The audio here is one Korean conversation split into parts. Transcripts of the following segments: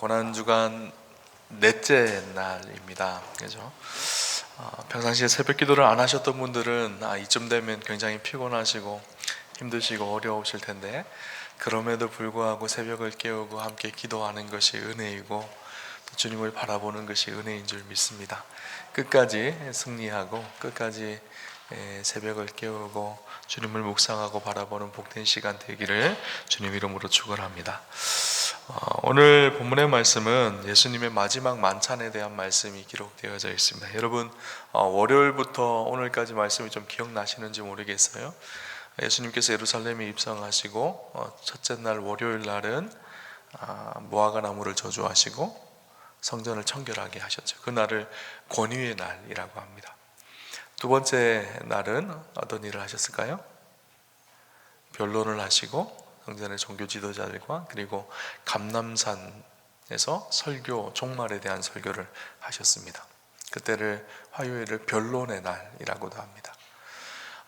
고난 주간 넷째 날입니다. 그죠? 어, 평상시에 새벽 기도를 안 하셨던 분들은 아, 이쯤 되면 굉장히 피곤하시고 힘드시고 어려우실 텐데 그럼에도 불구하고 새벽을 깨우고 함께 기도하는 것이 은혜이고 또 주님을 바라보는 것이 은혜인 줄 믿습니다. 끝까지 승리하고 끝까지 에, 새벽을 깨우고 주님을 묵상하고 바라보는 복된 시간 되기를 주님 이름으로 축원합니다. 어, 오늘 본문의 말씀은 예수님의 마지막 만찬에 대한 말씀이 기록되어져 있습니다. 여러분 어, 월요일부터 오늘까지 말씀이 좀 기억나시는지 모르겠어요. 예수님께서 예루살렘에 입성하시고 어, 첫째 날 월요일 날은 아, 무화과 나무를 저주하시고 성전을 청결하게 하셨죠. 그 날을 권위의 날이라고 합니다. 두 번째 날은 어떤 일을 하셨을까요? 변론을 하시고 성전의 종교 지도자들과 그리고 감남산에서 설교 종말에 대한 설교를 하셨습니다. 그때를 화요일을 변론의 날이라고도 합니다.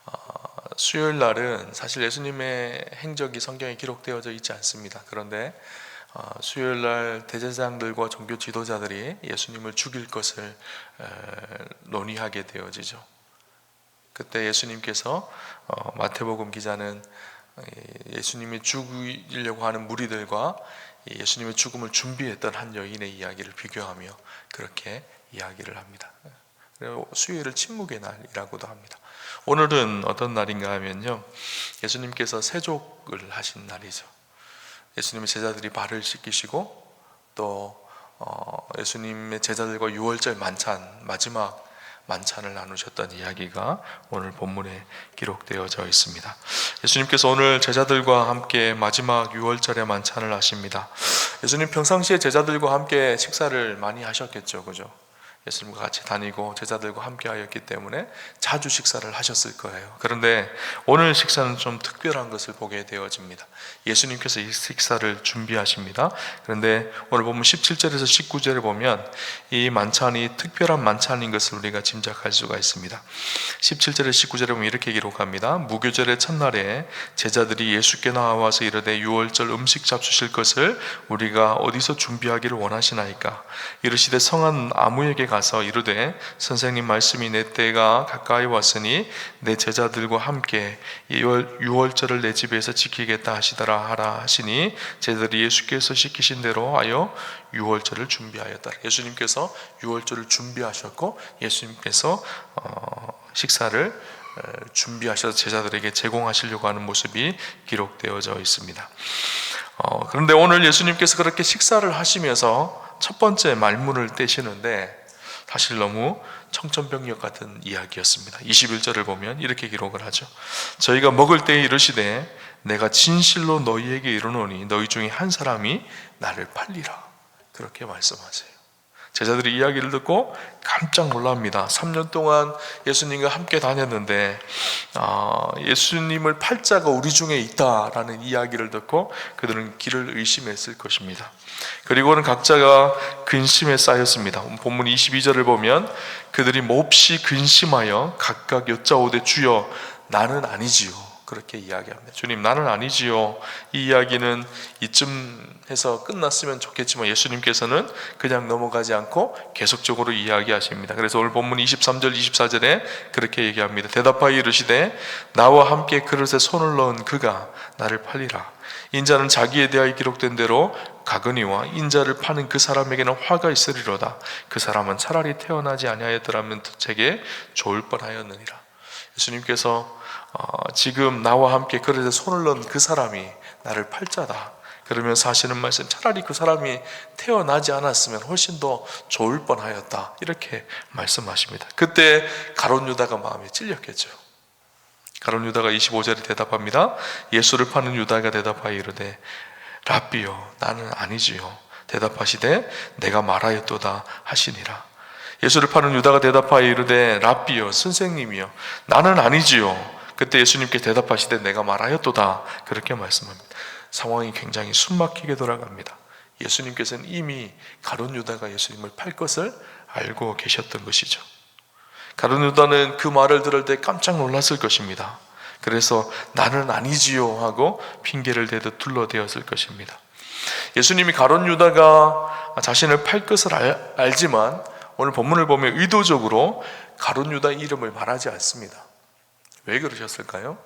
어, 수요일 날은 사실 예수님의 행적이 성경에 기록되어져 있지 않습니다. 그런데 어, 수요일 날 대제사장들과 종교 지도자들이 예수님을 죽일 것을 에, 논의하게 되어지죠. 그때 예수님께서 어, 마태복음 기자는 예수님이 죽이려고 하는 무리들과 예수님의 죽음을 준비했던 한 여인의 이야기를 비교하며 그렇게 이야기를 합니다. 수요일을 침묵의 날이라고도 합니다. 오늘은 어떤 날인가 하면요. 예수님께서 세족을 하신 날이죠. 예수님의 제자들이 발을 씻기시고 또 어, 예수님의 제자들과 6월절 만찬 마지막 만찬을 나누셨던 이야기가 오늘 본문에 기록되어져 있습니다. 예수님께서 오늘 제자들과 함께 마지막 6월절의 만찬을 하십니다. 예수님 평상시에 제자들과 함께 식사를 많이 하셨겠죠, 그죠? 예수님과 같이 다니고 제자들과 함께 하였기 때문에 자주 식사를 하셨을 거예요. 그런데 오늘 식사는 좀 특별한 것을 보게 되어집니다. 예수님께서 이 식사를 준비하십니다. 그런데 오늘 보면 17절에서 19절에 보면 이 만찬이 특별한 만찬인 것을 우리가 짐작할 수가 있습니다. 17절에 19절에 보면 이렇게 기록합니다. 무교절의 첫날에 제자들이 예수께 나와서 이르되 유월절 음식 잡수실 것을 우리가 어디서 준비하기를 원하시나이까 이르시되 성한 아무에게 가서 이르되 선생님 말씀이 내 때가 가까이 왔으니 내 제자들과 함께 유월절을 내 집에서 지키겠다 하시더라 하라 하시니 제자들이 예수께서 시키신 대로 하여 유월절을 준비하였다. 예수님께서 유월절을 준비하셨고 예수님께서 어, 식사를 준비하셔서 제자들에게 제공하시려고 하는 모습이 기록되어져 있습니다. 어, 그런데 오늘 예수님께서 그렇게 식사를 하시면서 첫 번째 말문을 떼시는데 사실 너무 청천벽력 같은 이야기였습니다. 21절을 보면 이렇게 기록을 하죠. 저희가 먹을 때에 이르시되 내가 진실로 너희에게 이르노니 너희 중에 한 사람이 나를 팔리라. 그렇게 말씀하세요. 제자들이 이야기를 듣고 깜짝 놀랍니다. 3년 동안 예수님과 함께 다녔는데 아, 예수님을 팔자가 우리 중에 있다라는 이야기를 듣고 그들은 길을 의심했을 것입니다. 그리고는 각자가 근심에 쌓였습니다. 본문 22절을 보면 그들이 몹시 근심하여 각각 여짜오되 주여 나는 아니지요. 그렇게 이야기합니다. 주님, 나는 아니지요. 이 이야기는 이쯤 해서 끝났으면 좋겠지만 예수님께서는 그냥 넘어가지 않고 계속적으로 이야기하십니다. 그래서 오늘 본문 23절, 24절에 그렇게 얘기합니다. 대답하여 이르시되 나와 함께 그릇에 손을 넣은 그가 나를 팔리라. 인자는 자기에 대하여 기록된 대로 가거니와 인자를 파는 그 사람에게는 화가 있으리로다. 그 사람은 차라리 태어나지 아니하였더라면 제게 좋을 뻔하였느니라. 예수님께서 어, 지금 나와 함께 그릇에 손을 넣은 그 사람이 나를 팔자다. 그러면서 하시는 말씀 차라리 그 사람이 태어나지 않았으면 훨씬 더 좋을 뻔하였다. 이렇게 말씀하십니다. 그때 가론 유다가 마음에 찔렸겠죠. 가론 유다가 25절에 대답합니다. 예수를 파는 유다가 대답하여 이르되 라비요 나는 아니지요. 대답하시되 내가 말하였도다 하시니라. 예수를 파는 유다가 대답하여 이르되 라비요 선생님이요 나는 아니지요. 그때 예수님께 대답하시되 내가 말하였도다 그렇게 말씀합니다. 상황이 굉장히 숨막히게 돌아갑니다. 예수님께서는 이미 가론 유다가 예수님을 팔 것을 알고 계셨던 것이죠. 가론 유다는 그 말을 들을 때 깜짝 놀랐을 것입니다. 그래서 나는 아니지요 하고 핑계를 대듯 둘러대었을 것입니다. 예수님이 가론 유다가 자신을 팔 것을 알, 알지만 오늘 본문을 보면 의도적으로 가론 유다의 이름을 말하지 않습니다. 왜 그러셨을까요?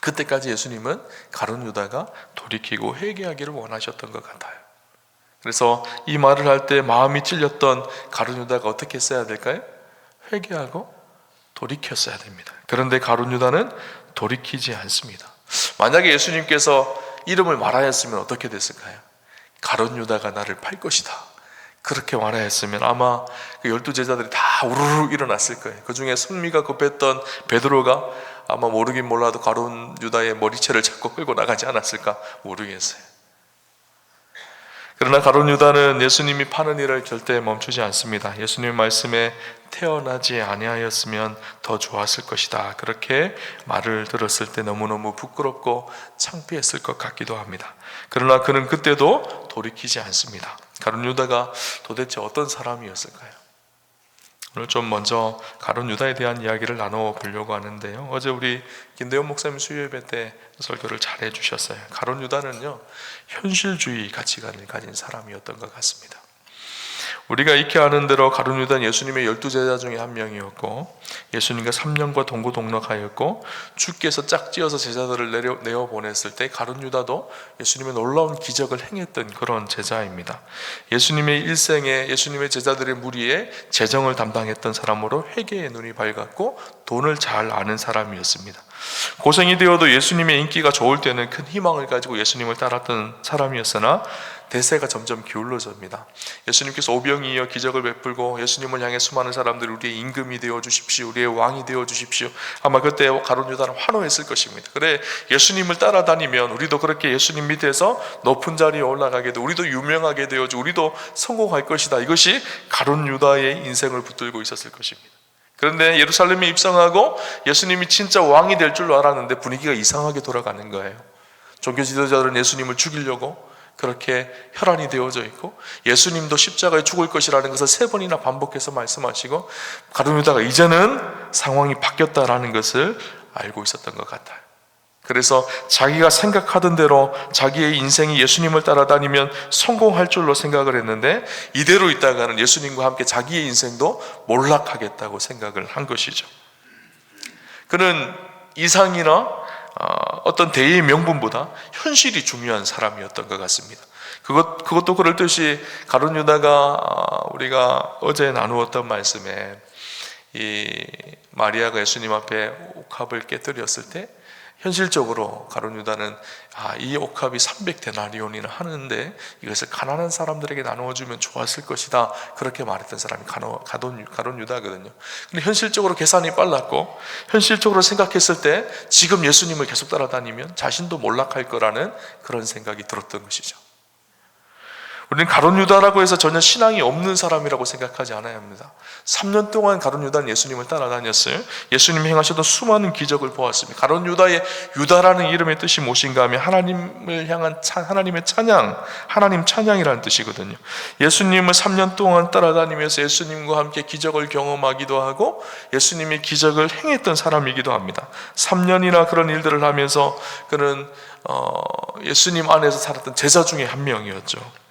그때까지 예수님은 가론 유다가 돌이키고 회개하기를 원하셨던 것 같아요. 그래서 이 말을 할 때 마음이 찔렸던 가론 유다가 어떻게 했어야 될까요? 회개하고 돌이켰어야 됩니다. 그런데 가론 유다는 돌이키지 않습니다. 만약에 예수님께서 이름을 말하였으면 어떻게 됐을까요? 가론 유다가 나를 팔 것이다. 그렇게 말하였으면 아마 그 열두 제자들이 다 우르르 일어났을 거예요. 그 중에 승미가 급했던 베드로가 아마 모르긴 몰라도 가론 유다의 머리채를 잡고 끌고 나가지 않았을까 모르겠어요. 그러나 가론 유다는 예수님이 파는 일을 절대 멈추지 않습니다. 예수님 말씀에 태어나지 아니하였으면 더 좋았을 것이다. 그렇게 말을 들었을 때 너무너무 부끄럽고 창피했을 것 같기도 합니다. 그러나 그는 그때도 돌이키지 않습니다. 가론 유다가 도대체 어떤 사람이었을까요? 오늘 좀 먼저 가론 유다에 대한 이야기를 나눠 보려고 하는데요. 어제 우리 김대현 목사님 수요예배 때 설교를 잘 해주셨어요. 가론 유다는요 현실주의 가치관을 가진 사람이었던 것 같습니다. 우리가 익히 아는 대로 가룟 유다는 예수님의 열두 제자 중에 한 명이었고 예수님과 3년과 동고동락하였고 주께서 짝지어서 제자들을 내려, 내어 보냈을 때 가룟 유다도 예수님의 놀라운 기적을 행했던 그런 제자입니다. 예수님의 일생에 예수님의 제자들의 무리에 재정을 담당했던 사람으로 회개의 눈이 밝았고 돈을 잘 아는 사람이었습니다. 고생이 되어도 예수님의 인기가 좋을 때는 큰 희망을 가지고 예수님을 따랐던 사람이었으나 대세가 점점 기울어집니다. 예수님께서 오병이어 기적을 베풀고 예수님을 향해 수많은 사람들이 우리의 임금이 되어 주십시오. 우리의 왕이 되어 주십시오. 아마 그때 가론 유다는 환호했을 것입니다. 그래 예수님을 따라다니면 우리도 그렇게 예수님 밑에서 높은 자리에 올라가게 돼 우리도 유명하게 되어 주 우리도 성공할 것이다. 이것이 가론 유다의 인생을 붙들고 있었을 것입니다. 그런데 예루살렘에 입성하고 예수님이 진짜 왕이 될줄 알았는데 분위기가 이상하게 돌아가는 거예요. 종교 지도자들은 예수님을 죽이려고 그렇게 혈안이 되어져 있고 예수님도 십자가에 죽을 것이라는 것을 세 번이나 반복해서 말씀하시고 가룟유다가 이제는 상황이 바뀌었다라는 것을 알고 있었던 것 같아요. 그래서 자기가 생각하던 대로 자기의 인생이 예수님을 따라다니면 성공할 줄로 생각을 했는데 이대로 있다가는 예수님과 함께 자기의 인생도 몰락하겠다고 생각을 한 것이죠. 그는 이상이나 어, 어떤 대의 명분보다 현실이 중요한 사람이었던 것 같습니다. 그것 그것도 그럴 듯이 가론 유다가 어, 우리가 어제 나누었던 말씀에 이 마리아가 예수님 앞에 옥합을 깨뜨렸을 때 현실적으로 가론 유다는 아, 이 옥합이 300데나리온이나 하는데 이것을 가난한 사람들에게 나누어 주면 좋았을 것이다. 그렇게 말했던 사람이 가론, 유다거든요. 근데 현실적으로 계산이 빨랐고 현실적으로 생각했을 때 지금 예수님을 계속 따라다니면 자신도 몰락할 거라는 그런 생각이 들었던 것이죠. 우리는 가론 유다라고 해서 전혀 신앙이 없는 사람이라고 생각하지 않아야 합니다. 3년 동안 가론 유다는 예수님을 따라다녔어요. 예수님이 행하셨던 수많은 기적을 보았습니다. 가론 유다의 유다라는 이름의 뜻이 무엇인가 하면 하나님을 향한 차, 하나님의 찬양, 하나님 찬양이라는 뜻이거든요. 예수님을 3년 동안 따라다니면서 예수님과 함께 기적을 경험하기도 하고 예수님이 기적을 행했던 사람이기도 합니다. 3년이나 그런 일들을 하면서 그는 어, 예수님 안에서 살았던 제자 중에 한 명이었죠.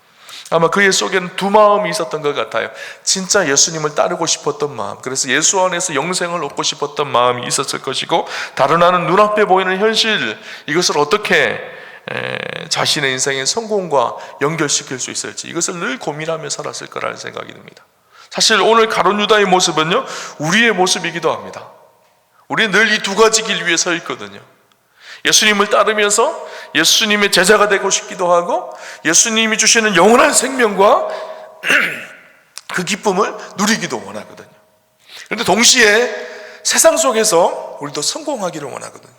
아마 그의 속에는 두 마음이 있었던 것 같아요. 진짜 예수님을 따르고 싶었던 마음. 그래서 예수 안에서 영생을 얻고 싶었던 마음이 있었을 것이고, 다른 하나는 눈앞에 보이는 현실, 이것을 어떻게 자신의 인생의 성공과 연결시킬 수 있을지, 이것을 늘 고민하며 살았을 거라는 생각이 듭니다. 사실 오늘 가론 유다의 모습은요, 우리의 모습이기도 합니다. 우리는 늘 이 두 가지 길 위에 서 있거든요. 예수님을 따르면서 예수님의 제자가 되고 싶기도 하고 예수님이 주시는 영원한 생명과 그 기쁨을 누리기도 원하거든요. 그런데 동시에 세상 속에서 우리도 성공하기를 원하거든요.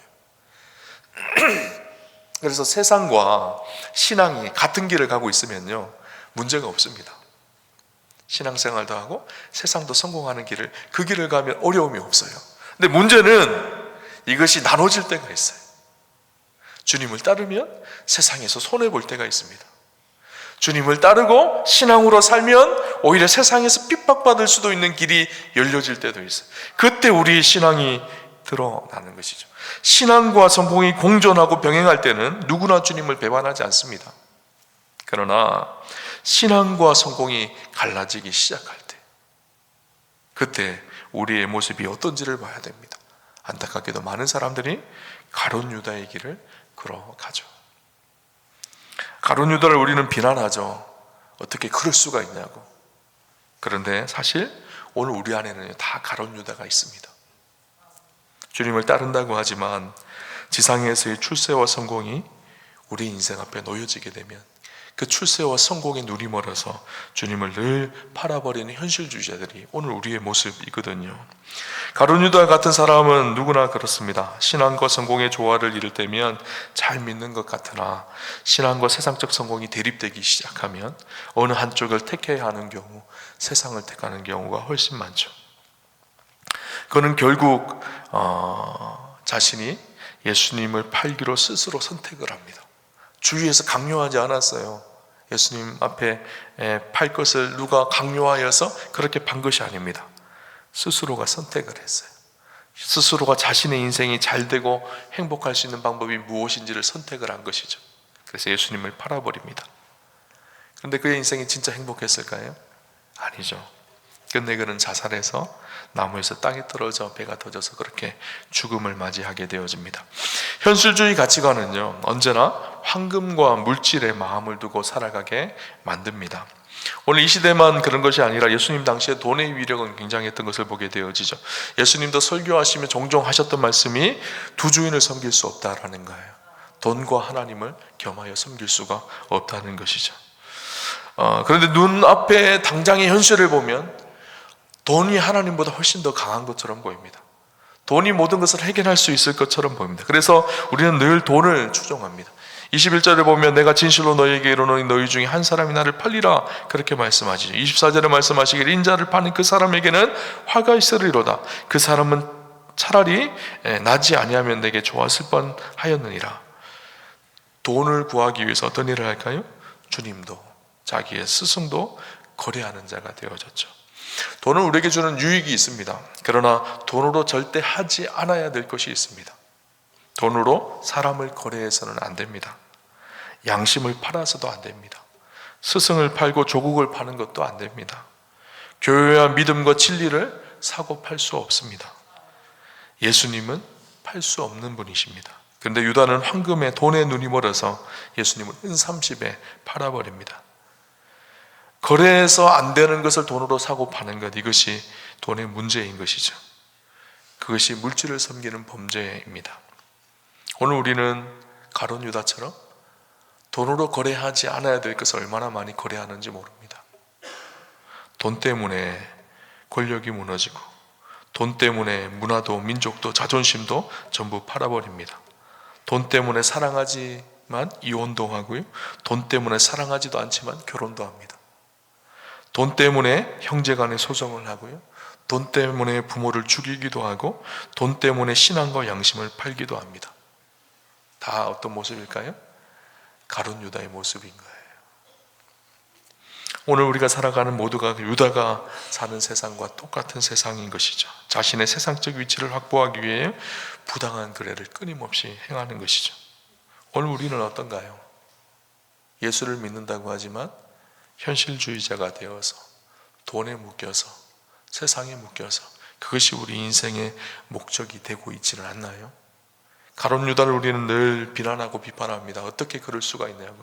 그래서 세상과 신앙이 같은 길을 가고 있으면요, 문제가 없습니다. 신앙생활도 하고 세상도 성공하는 길을 그 길을 가면 어려움이 없어요. 근데 문제는 이것이 나눠질 때가 있어요. 주님을 따르면 세상에서 손해 볼 때가 있습니다. 주님을 따르고 신앙으로 살면 오히려 세상에서 핍박받을 수도 있는 길이 열려질 때도 있어요. 그때 우리의 신앙이 드러나는 것이죠. 신앙과 성공이 공존하고 병행할 때는 누구나 주님을 배반하지 않습니다. 그러나 신앙과 성공이 갈라지기 시작할 때 그때 우리의 모습이 어떤지를 봐야 됩니다. 안타깝게도 많은 사람들이 가론 유다의 길을 걸어가죠. 가론 유다를 우리는 비난하죠. 어떻게 그럴 수가 있냐고. 그런데 사실 오늘 우리 안에는 다 가론 유다가 있습니다. 주님을 따른다고 하지만 지상에서의 출세와 성공이 우리 인생 앞에 놓여지게 되면 그 출세와 성공의 눈이 멀어서 주님을 늘 팔아버리는 현실주의자들이 오늘 우리의 모습이거든요. 가룟유다 같은 사람은 누구나 그렇습니다. 신앙과 성공의 조화를 이룰 때면 잘 믿는 것 같으나 신앙과 세상적 성공이 대립되기 시작하면 어느 한쪽을 택해야 하는 경우 세상을 택하는 경우가 훨씬 많죠. 그는 결국 어, 자신이 예수님을 팔기로 스스로 선택을 합니다. 주위에서 강요하지 않았어요. 예수님 앞에 팔 것을 누가 강요하여서 그렇게 판 것이 아닙니다. 스스로가 선택을 했어요. 스스로가 자신의 인생이 잘 되고 행복할 수 있는 방법이 무엇인지를 선택을 한 것이죠. 그래서 예수님을 팔아버립니다. 그런데 그의 인생이 진짜 행복했을까요? 아니죠. 끝내 그는 자살해서 나무에서 땅에 떨어져 배가 터져서 그렇게 죽음을 맞이하게 되어집니다. 현실주의 가치관은요, 언제나 황금과 물질에 마음을 두고 살아가게 만듭니다. 오늘 이 시대만 그런 것이 아니라 예수님 당시에 돈의 위력은 굉장했던 것을 보게 되어지죠. 예수님도 설교하시며 종종 하셨던 말씀이 두 주인을 섬길 수 없다라는 거예요. 돈과 하나님을 겸하여 섬길 수가 없다는 것이죠. 어, 그런데 눈앞에 당장의 현실을 보면 돈이 하나님보다 훨씬 더 강한 것처럼 보입니다. 돈이 모든 것을 해결할 수 있을 것처럼 보입니다. 그래서 우리는 늘 돈을 추종합니다. 21절에 보면 내가 진실로 너희에게 이르노니 너희 중에 한 사람이 나를 팔리라 그렇게 말씀하시죠. 24절에 말씀하시길 인자를 파는 그 사람에게는 화가 있으리로다. 그 사람은 차라리 나지 아니하면 내게 좋았을 뻔하였느니라. 돈을 구하기 위해서 어떤 일을 할까요? 주님도 자기의 스승도 거래하는 자가 되어졌죠. 돈은 우리에게 주는 유익이 있습니다. 그러나 돈으로 절대 하지 않아야 될 것이 있습니다. 돈으로 사람을 거래해서는 안 됩니다. 양심을 팔아서도 안 됩니다. 스승을 팔고 조국을 파는 것도 안 됩니다. 교회와 믿음과 진리를 사고 팔 수 없습니다. 예수님은 팔 수 없는 분이십니다. 그런데 유다는 황금에 돈에 눈이 멀어서 예수님을 은삼십에 팔아버립니다. 거래해서 안 되는 것을 돈으로 사고 파는 것 이것이 돈의 문제인 것이죠. 그것이 물질을 섬기는 범죄입니다. 오늘 우리는 가론 유다처럼 돈으로 거래하지 않아야 될 것을 얼마나 많이 거래하는지 모릅니다. 돈 때문에 권력이 무너지고 돈 때문에 문화도 민족도 자존심도 전부 팔아버립니다. 돈 때문에 사랑하지만 이혼도 하고요. 돈 때문에 사랑하지도 않지만 결혼도 합니다. 돈 때문에 형제 간의 소송을 하고요. 돈 때문에 부모를 죽이기도 하고 돈 때문에 신앙과 양심을 팔기도 합니다. 다 어떤 모습일까요? 가론 유다의 모습인 거예요. 오늘 우리가 살아가는 모두가 유다가 사는 세상과 똑같은 세상인 것이죠. 자신의 세상적 위치를 확보하기 위해 부당한 거래를 끊임없이 행하는 것이죠. 오늘 우리는 어떤가요? 예수를 믿는다고 하지만 현실주의자가 되어서 돈에 묶여서 세상에 묶여서 그것이 우리 인생의 목적이 되고 있지는 않나요? 가론 유다를 우리는 늘 비난하고 비판합니다. 어떻게 그럴 수가 있냐고.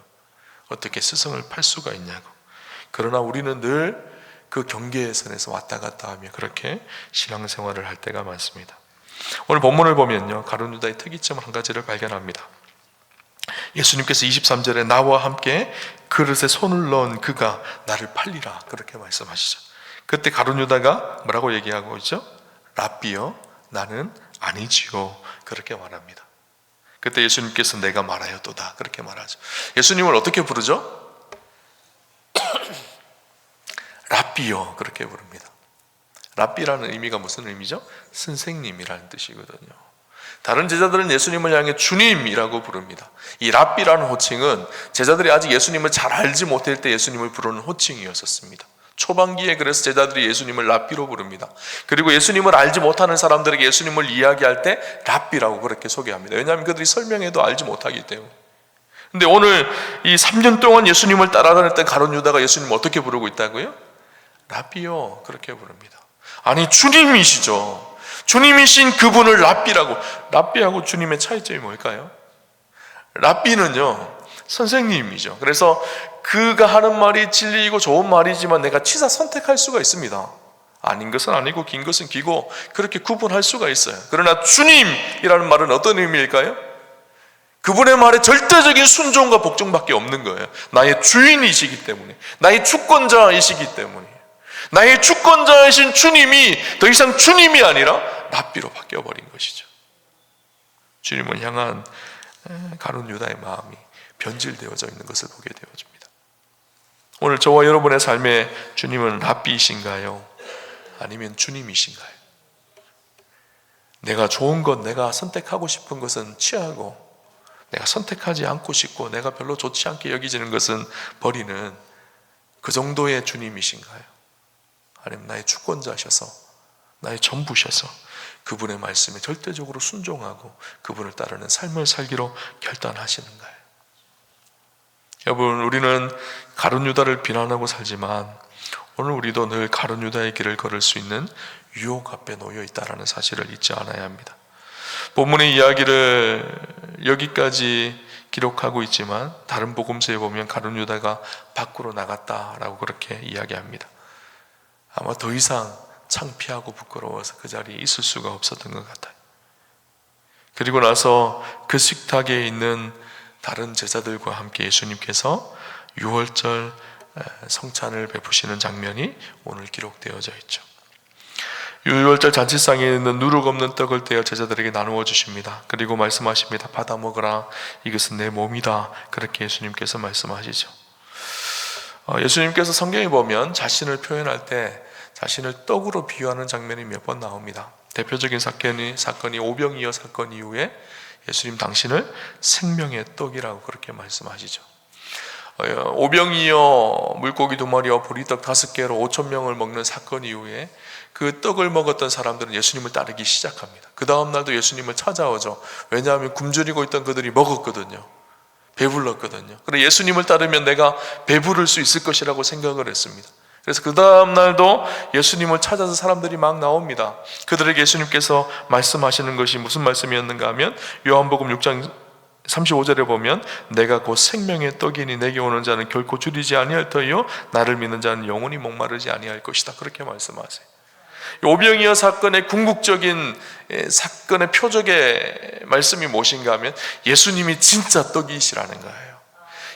어떻게 스승을 팔 수가 있냐고. 그러나 우리는 늘 그 경계의 선에서 왔다 갔다 하며 그렇게 신앙생활을 할 때가 많습니다. 오늘 본문을 보면요. 가론 유다의 특이점 한 가지를 발견합니다. 예수님께서 23절에 나와 함께 그릇에 손을 넣은 그가 나를 팔리라 그렇게 말씀하시죠. 그때 가룟 유다가 뭐라고 얘기하고 있죠? 랍비요 나는 아니지요 그렇게 말합니다. 그때 예수님께서 내가 말하였도다 그렇게 말하죠. 예수님을 어떻게 부르죠? 랍비요 그렇게 부릅니다. 랍비라는 의미가 무슨 의미죠? 선생님이라는 뜻이거든요. 다른 제자들은 예수님을 향해 주님이라고 부릅니다. 이 랍비라는 호칭은 제자들이 아직 예수님을 잘 알지 못할 때 예수님을 부르는 호칭이었었습니다. 초반기에 그래서 제자들이 예수님을 랍비로 부릅니다. 그리고 예수님을 알지 못하는 사람들에게 예수님을 이야기할 때 랍비라고 그렇게 소개합니다. 왜냐하면 그들이 설명해도 알지 못하기 때문에. 근데 오늘 이 3년 동안 예수님을 따라다녔던 가론 유다가 예수님 어떻게 부르고 있다고요? 라비요 그렇게 부릅니다. 아니 주님이시죠. 주님이신 그분을 랍비라고 랍비하고 주님의 차이점이 뭘까요? 랍비는요 선생님이죠. 그래서 그가 하는 말이 진리이고 좋은 말이지만 내가 치사 선택할 수가 있습니다. 아닌 것은 아니고 긴 것은 기고 그렇게 구분할 수가 있어요. 그러나 주님이라는 말은 어떤 의미일까요? 그분의 말에 절대적인 순종과 복종밖에 없는 거예요. 나의 주인이시기 때문에, 나의 주권자이시기 때문에, 나의 주권자이신 주님이 더 이상 주님이 아니라 랍비로 바뀌어 버린 것이죠. 주님을 향한 가론 유다의 마음이 변질되어져 있는 것을 보게 되어집니다. 오늘 저와 여러분의 삶에 주님은 랍비이신가요? 아니면 주님이신가요? 내가 좋은 것, 내가 선택하고 싶은 것은 취하고 내가 선택하지 않고 싶고 내가 별로 좋지 않게 여기지는 것은 버리는 그 정도의 주님이신가요? 아니면 나의 주권자셔서 나의 전부셔서 그분의 말씀에 절대적으로 순종하고 그분을 따르는 삶을 살기로 결단하시는가요? 여러분 우리는 가룟 유다를 비난하고 살지만 오늘 우리도 늘 가룟 유다의 길을 걸을 수 있는 유혹 앞에 놓여 있다라는 사실을 잊지 않아야 합니다. 본문의 이야기를 여기까지 기록하고 있지만 다른 복음서에 보면 가룟 유다가 밖으로 나갔다라고 그렇게 이야기합니다. 아마 더 이상 창피하고 부끄러워서 그 자리에 있을 수가 없었던 것 같아요. 그리고 나서 그 식탁에 있는 다른 제자들과 함께 예수님께서 6월절 성찬을 베푸시는 장면이 오늘 기록되어져 있죠. 유월절 잔치상에 있는 누룩 없는 떡을 떼어 제자들에게 나누어 주십니다. 그리고 말씀하십니다. 받아 먹으라. 이것은 내 몸이다. 그렇게 예수님께서 말씀하시죠. 어, 예수님께서 성경에 보면 자신을 표현할 때 자신을 떡으로 비유하는 장면이 몇 번 나옵니다. 대표적인 사건이 사건이 오병이어 사건 이후에 예수님 당신을 생명의 떡이라고 그렇게 말씀하시죠. 어, 오병이어 물고기 두 마리와 보리떡 다섯 개로 오천 명을 먹는 사건 이후에 그 떡을 먹었던 사람들은 예수님을 따르기 시작합니다. 그 다음 날도 예수님을 찾아오죠. 왜냐하면 굶주리고 있던 그들이 먹었거든요. 배불렀거든요. 그래 예수님을 따르면 내가 배부를 수 있을 것이라고 생각을 했습니다. 그래서 그 다음 날도 예수님을 찾아서 사람들이 막 나옵니다. 그들에게 예수님께서 말씀하시는 것이 무슨 말씀이었는가 하면 요한복음 6장 35절에 보면 내가 곧 생명의 떡이니 내게 오는 자는 결코 줄이지 아니할 터이요 나를 믿는 자는 영원히 목마르지 아니할 것이다. 그렇게 말씀하세요. 오병이어 사건의 궁극적인 사건의 표적의 말씀이 무엇인가 하면 예수님이 진짜 떡이시라는 거예요.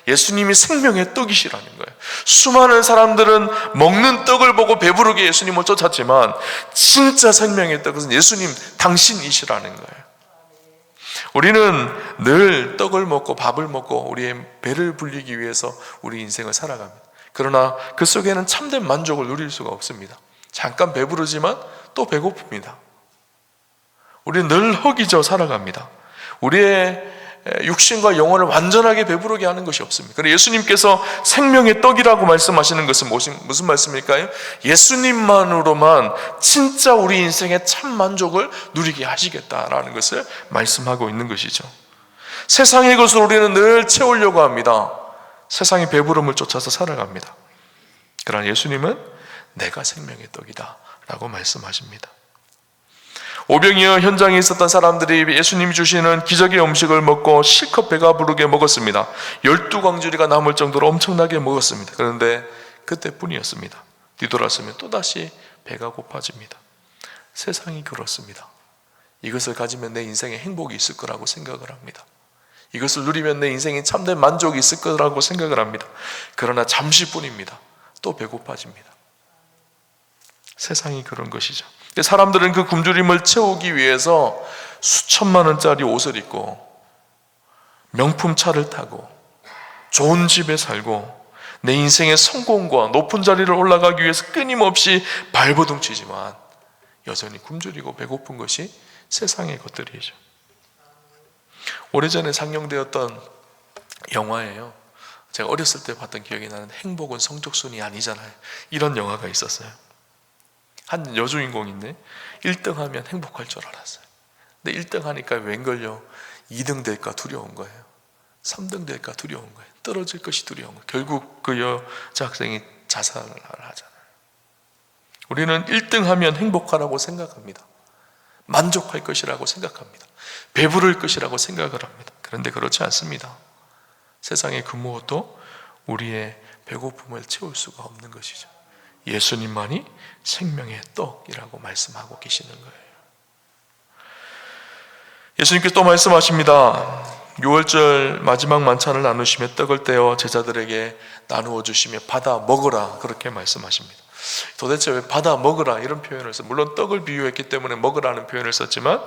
예수님이 생명의 떡이시라는 거예요. 수많은 사람들은 먹는 떡을 보고 배부르게 예수님을 쫓았지만 진짜 생명의 떡은 예수님 당신이시라는 거예요. 우리는 늘 떡을 먹고 밥을 먹고 우리의 배를 불리기 위해서 우리 인생을 살아갑니다. 그러나 그 속에는 참된 만족을 누릴 수가 없습니다. 잠깐 배부르지만 또 배고픕니다. 우리는 늘 허기져 살아갑니다. 우리의 육신과 영혼을 완전하게 배부르게 하는 것이 없습니다. 그래 예수님께서 생명의 떡이라고 말씀하시는 것은 무슨 말씀일까요? 예수님만으로만 진짜 우리 인생의 참 만족을 누리게 하시겠다라는 것을 말씀하고 있는 것이죠. 세상의 것을 우리는 늘 채우려고 합니다. 세상의 배부름을 쫓아서 살아갑니다. 그러나 예수님은 내가 생명의 떡이다 라고 말씀하십니다. 오병이어 현장에 있었던 사람들이 예수님 주시는 기적의 음식을 먹고 실컷 배가 부르게 먹었습니다. 열두 광주리가 남을 정도로 엄청나게 먹었습니다. 그런데 그때뿐이었습니다. 뒤돌았으면 또다시 배가 고파집니다. 세상이 그렇습니다. 이것을 가지면 내 인생에 행복이 있을 거라고 생각을 합니다. 이것을 누리면 내 인생에 참된 만족이 있을 거라고 생각을 합니다. 그러나 잠시뿐입니다. 또 배고파집니다. 세상이 그런 것이죠. 사람들은 그 굶주림을 채우기 위해서 수천만 원짜리 옷을 입고 명품 차를 타고 좋은 집에 살고 내 인생의 성공과 높은 자리를 올라가기 위해서 끊임없이 발버둥 치지만 여전히 굶주리고 배고픈 것이 세상의 것들이죠. 오래전에 상영되었던 영화예요. 제가 어렸을 때 봤던 기억이 나는 행복은 성적순이 아니잖아요. 이런 영화가 있었어요. 한 여주인공인데 1등 하면 행복할 줄 알았어요. 근데 1등 하니까 웬걸요? 2등 될까 두려운 거예요. 3등 될까 두려운 거예요. 떨어질 것이 두려운 거예요. 결국 그 여자 학생이 자살을 하잖아요. 우리는 1등 하면 행복하라고 생각합니다. 만족할 것이라고 생각합니다. 배부를 것이라고 생각을 합니다. 그런데 그렇지 않습니다. 세상의 그 무엇도 우리의 배고픔을 채울 수가 없는 것이죠. 예수님만이 생명의 떡이라고 말씀하고 계시는 거예요. 예수님께서 또 말씀하십니다. 6월절 마지막 만찬을 나누시며 떡을 떼어 제자들에게 나누어 주시며 받아 먹으라 그렇게 말씀하십니다. 도대체 왜 받아 먹으라 이런 표현을 써? 물론 떡을 비유했기 때문에 먹으라는 표현을 썼지만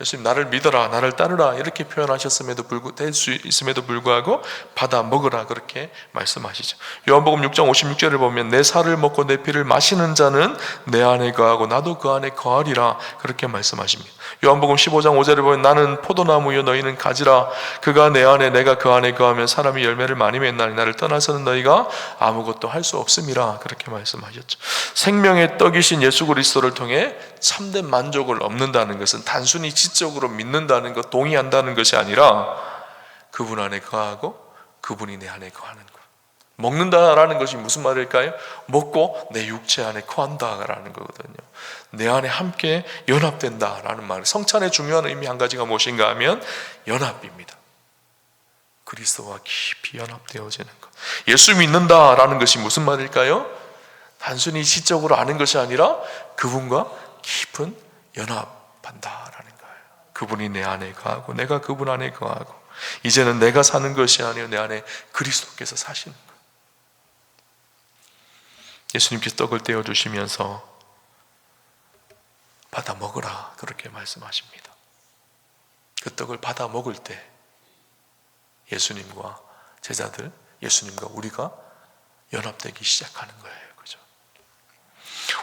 예수님 나를 믿어라 나를 따르라 이렇게 표현하셨음에도 불구 될수 있음에도 불구하고 받아 먹으라 그렇게 말씀하시죠. 요한복음 6장 56절을 보면 내 살을 먹고 내 피를 마시는 자는 내 안에 거하고 나도 그 안에 거하리라 그렇게 말씀하십니다. 요한복음 15장 5절을 보면 나는 포도나무여 너희는 가지라 그가 내 안에 내가 그 안에 거하면 사람이 열매를 많이 맺나니 나를 떠나서는 너희가 아무것도 할 수 없음이라 그렇게 말씀하셨죠. 생명의 떡이신 예수 그리스도를 통해 참된 만족을 얻는다는 것은 단순히 지적으로 믿는다는 것, 동의한다는 것이 아니라 그분 안에 거하고 그분이 내 안에 거하는 것. 먹는다라는 것이 무슨 말일까요? 먹고 내 육체 안에 거한다라는 거거든요. 내 안에 함께 연합된다라는 말. 성찬의 중요한 의미 한 가지가 무엇인가 하면 연합입니다. 그리스도와 깊이 연합되어지는 것. 예수 믿는다라는 것이 무슨 말일까요? 단순히 시적으로 아는 것이 아니라 그분과 깊은 연합한다라는 거예요. 그분이 내 안에 거하고 내가 그분 안에 거하고 이제는 내가 사는 것이 아니요 내 안에 그리스도께서 사시는 거예요. 예수님께서 떡을 떼어 주시면서 받아 먹으라 그렇게 말씀하십니다. 그 떡을 받아 먹을 때 예수님과 제자들, 예수님과 우리가 연합되기 시작하는 거예요.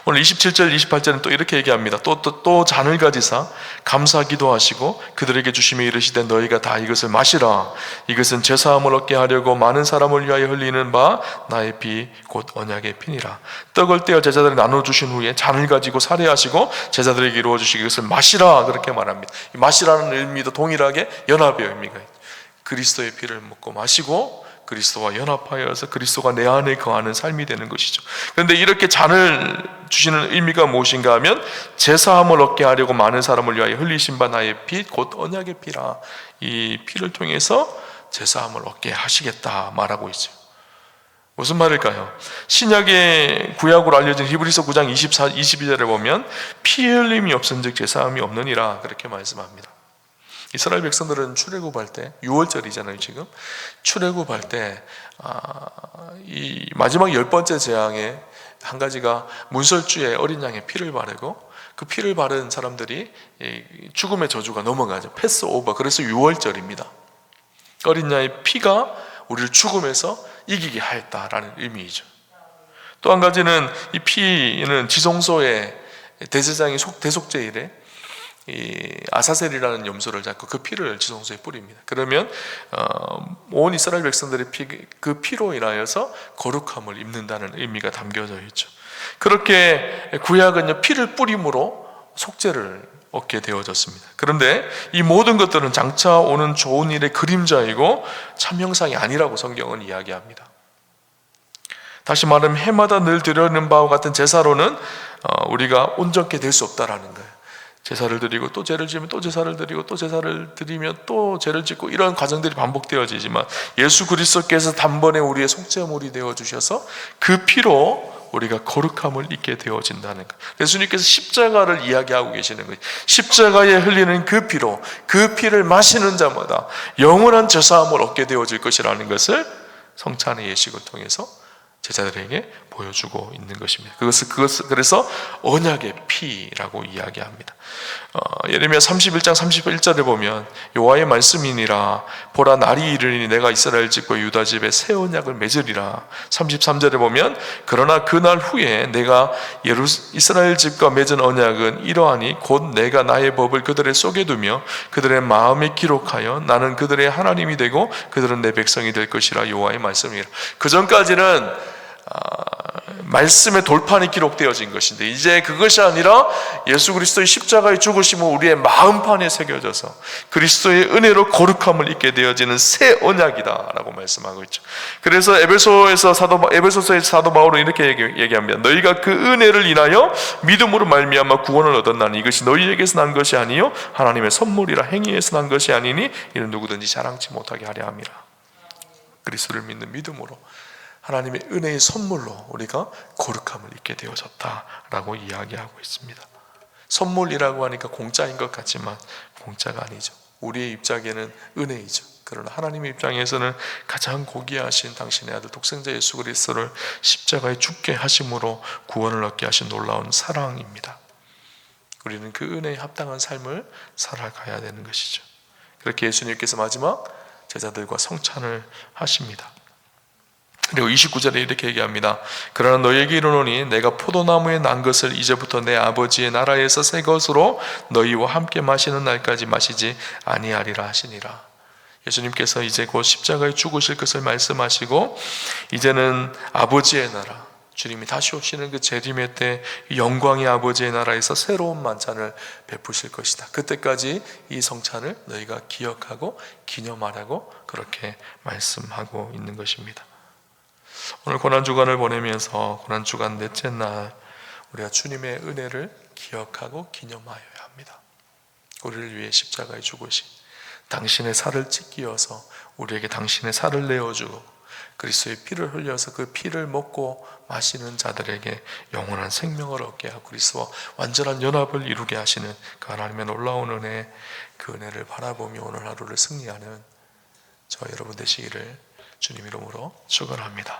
오늘 27절, 28절은 또 이렇게 얘기합니다. 또, 또, 또 잔을 가지사 감사 기도하시고 그들에게 주심에 이르시되 너희가 다 이것을 마시라. 이것은 제사함을 얻게 하려고 많은 사람을 위하여 흘리는 바 나의 피 곧 언약의 피니라. 떡을 떼어 제자들이 나눠 주신 후에 잔을 가지고 살해하시고 제자들에게 이루어 주시기 이것을 마시라 그렇게 말합니다. 이 마시라는 의미도 동일하게 연합의 의미가 있죠. 그리스도의 피를 먹고 마시고 그리스도와 연합하여서 그리스도가 내 안에 거하는 삶이 되는 것이죠. 그런데 이렇게 잔을 주시는 의미가 무엇인가 하면 제사함을 얻게 하려고 많은 사람을 위하여 흘리신 바 나의 피 곧 언약의 피라 이 피를 통해서 제사함을 얻게 하시겠다 말하고 있죠. 무슨 말일까요? 신약의 구약으로 알려진 히브리서 9장 24, 22절에 보면 피 흘림이 없은 즉 제사함이 없느니라 그렇게 말씀합니다. 이스라엘 백성들은 출애굽할 때 6월절이잖아요 지금. 출애굽할 때이 아, 마지막 열 번째 재앙에 한 가지가 문설주에 어린 양의 피를 바르고 그 피를 바른 사람들이 죽음의 저주가 넘어가죠. 패스 오버. 그래서 6월절입니다. 어린 양의 피가 우리를 죽음에서 이기게 하였다라는 의미이죠. 또 한 가지는 이 피는 지성소에 대제장이 속 대속제 일에 이 아사셀이라는 염소를 잡고 그 피를 지성소에 뿌립니다. 그러면 어, 온 이스라엘 백성들의 피, 그 피로 인하여서 거룩함을 입는다는 의미가 담겨져 있죠. 그렇게 구약은요 피를 뿌림으로 속죄를 얻게 되어졌습니다. 그런데 이 모든 것들은 장차 오는 좋은 일의 그림자이고 참 형상이 아니라고 성경은 이야기합니다. 다시 말하면 해마다 늘 드려는 바와 같은 제사로는 어, 우리가 온전케 될 수 없다라는 거예요. 제사를 드리고 또 죄를 지으면 또 제사를 드리고 또 제사를 드리면 또 죄를 짓고 이런 과정들이 반복되어지지만 예수 그리스도께서 단번에 우리의 속죄물이 되어 주셔서 그 피로 우리가 거룩함을 입게 되어진다는 것. 예수님께서 십자가를 이야기하고 계시는 거예요. 십자가에 흘리는 그 피로 그 피를 마시는 자마다 영원한 저사함을 얻게 되어질 것이라는 것을 성찬의 예식을 통해서 제자들에게 보여주고 있는 것입니다. 그것을 그것을 그래서 언약의 피라고 이야기합니다. 어, 예레미야 31장 31절에 보면 여호와의 말씀이니라 보라 날이 이르니 내가 이스라엘 집과 유다 집에 새 언약을 맺으리라. 33절에 보면 그러나 그날 후에 내가 예루 이스라엘 집과 맺은 언약은 이러하니 곧 내가 나의 법을 그들의 속에 두며 그들의 마음에 기록하여 나는 그들의 하나님이 되고 그들은 내 백성이 될 것이라 여호와의 말씀이라. 그 전까지는 아, 말씀의 돌판이 기록되어진 것인데 이제 그것이 아니라 예수 그리스도의 십자가의 죽으심은 우리의 마음판에 새겨져서 그리스도의 은혜로 거룩함을 입게 되어지는 새 언약이다라고 말씀하고 있죠. 그래서 에베소에서 사도 바- 에베소서의 사도 바울은 이렇게 얘기- 얘기 합니다. 너희가 그 은혜를 인하여 믿음으로 말미암아 구원을 얻었나니 이것이 너희에게서 난 것이 아니요 하나님의 선물이라 행위에서 난 것이 아니니 이는 누구든지 자랑치 못하게 하려 함이라. 그리스도를 믿는 믿음으로 하나님의 은혜의 선물로 우리가 거룩함을 입게 되어졌다라고 이야기하고 있습니다. 선물이라고 하니까 공짜인 것 같지만 공짜가 아니죠. 우리의 입장에는 은혜이죠. 그러나 하나님의 입장에서는 가장 고귀하신 당신의 아들 독생자 예수 그리스도를 십자가에 죽게 하심으로 구원을 얻게 하신 놀라운 사랑입니다. 우리는 그 은혜에 합당한 삶을 살아가야 되는 것이죠. 그렇게 예수님께서 마지막 제자들과 성찬을 하십니다. 그리고 29절에 이렇게 얘기합니다. 그러나 너에게 이르노니 내가 포도나무에 난 것을 이제부터 내 아버지의 나라에서 새 것으로 너희와 함께 마시는 날까지 마시지 아니하리라 하시니라. 예수님께서 이제 곧 십자가에 죽으실 것을 말씀하시고 이제는 아버지의 나라 주님이 다시 오시는 그 재림의 때 영광의 아버지의 나라에서 새로운 만찬을 베푸실 것이다. 그때까지 이 성찬을 너희가 기억하고 기념하라고 그렇게 말씀하고 있는 것입니다. 오늘 고난 주간을 보내면서 고난 주간 넷째 날 우리가 주님의 은혜를 기억하고 기념하여야 합니다. 우리를 위해 십자가에 죽으신 당신의 살을 찢기어서 우리에게 당신의 살을 내어주고 그리스도의 피를 흘려서 그 피를 먹고 마시는 자들에게 영원한 생명을 얻게 하고 그리스도와 완전한 연합을 이루게 하시는 그 하나님의 놀라운 은혜 그 은혜를 바라보며 오늘 하루를 승리하는 저 여러분 되시기를 주님 이름으로 축원합니다.